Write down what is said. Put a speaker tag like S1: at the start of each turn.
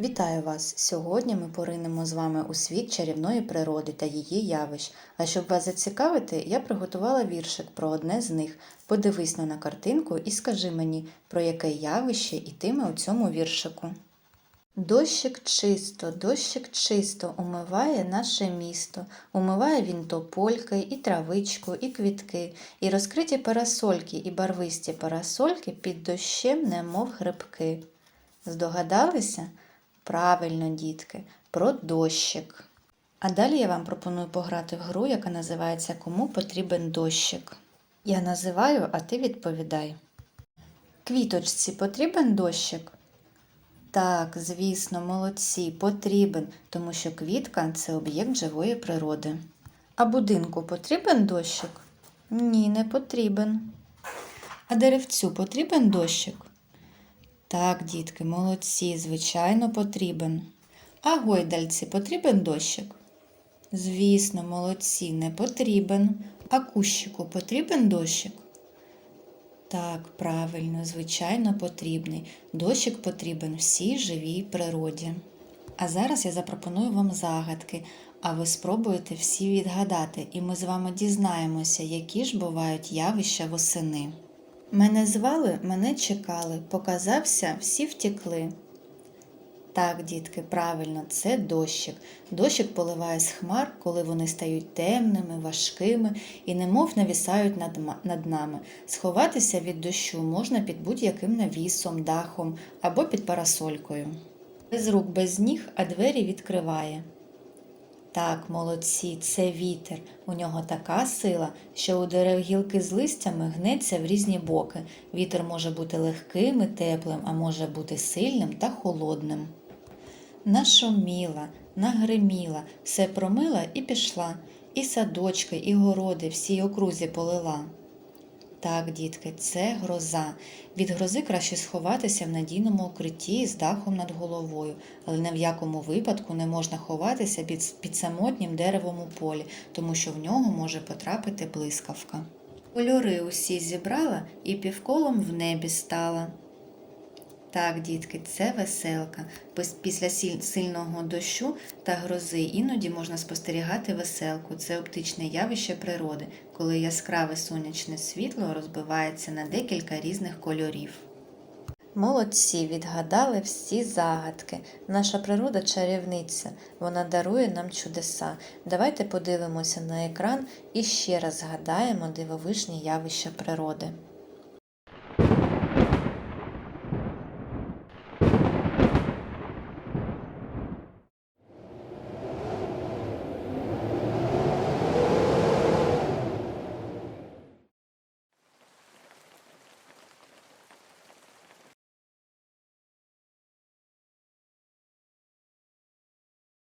S1: Вітаю вас! Сьогодні ми поринемо з вами у світ чарівної природи та її явищ. А щоб вас зацікавити, я приготувала віршик про одне з них. Подивись на картинку і скажи мені, про яке явище йтиме у цьому віршику. Дощик чисто, дощик чисто умиває наше місто. Умиває він топольки, і травичку, і квітки, і розкриті парасольки, і барвисті парасольки під дощем, немов грибки. Здогадалися? Правильно, дітки, про дощик. А далі я вам пропоную пограти в гру, яка називається Кому потрібен дощик. Я називаю, а ти відповідай. Квіточці потрібен дощик? Так, звісно, молодці, потрібен, тому що квітка це об'єкт живої природи. А будинку потрібен дощик? Ні, не потрібен. А деревцю потрібен дощик? Так, дітки, молодці, звичайно, потрібен. А гойдальці потрібен дощик? Звісно, молодці, не потрібен. А кущику потрібен дощик? Так, правильно, звичайно, потрібний. Дощик потрібен всій живій природі. А зараз я запропоную вам загадки, а ви спробуєте всі відгадати, і ми з вами дізнаємося, які ж бувають явища восени. Мене звали, мене чекали, показався, всі втекли. Так, дітки, правильно, це дощик. Дощик поливає з хмар, коли вони стають темними, важкими і немов навісають над, над нами. Сховатися від дощу можна під будь-яким навісом, дахом або під парасолькою. Без рук, без ніг, а двері відкриває. Так, молодці, це вітер. У нього така сила, що у дерев гілки з листями гнеться в різні боки. Вітер може бути легким і теплим, а може бути сильним та холодним. Нашуміла, нагриміла, все промила і пішла, і садочки, і городи всій окрузі полила. Так, дітки, це гроза. Від грози краще сховатися в надійному укритті з дахом над головою, але ні в якому випадку не можна ховатися під, під самотнім деревом у полі, тому що в нього може потрапити блискавка. Кольори усі зібрала і півколом в небі стала. Так, дітки, це веселка. Після сильного дощу та грози іноді можна спостерігати веселку. Це оптичне явище природи, коли яскраве сонячне світло розбивається на декілька різних кольорів. Молодці, відгадали всі загадки. Наша природа чарівниця, вона дарує нам чудеса. Давайте подивимося на екран і ще раз згадаємо дивовижні явища природи.